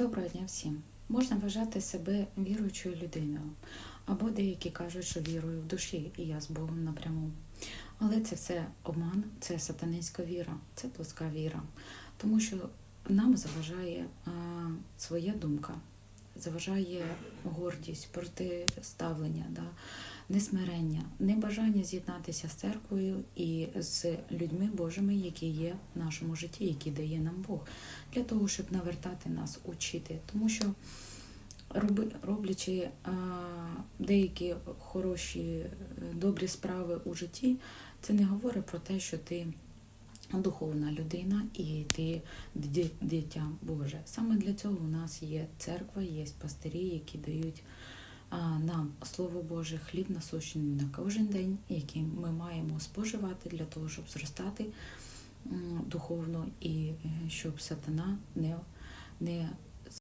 Доброго дня всім. Можна вважати себе віруючою людиною, або деякі кажуть, що вірую в душі, і я з Богом напряму. Але це все обман, це сатанинська віра, це плоска віра, тому що нам заважає а, своя думка, заважає гордість, протиставлення, да, несмирення, небажання з'єднатися з церквою і з людьми Божими, які є в нашому житті, які дає нам Бог для того, щоб навертати нас, учити. Тому що роблячи деякі хороші, е, добрі справи у житті, це не говорить про те, що ти духовна людина і ти дитя Боже. Саме для цього у нас є церква, є пастирі, які дають нам Слово Боже, хліб насущний на кожен день, який ми маємо споживати для того, щоб зростати духовно і е, щоб сатана не, не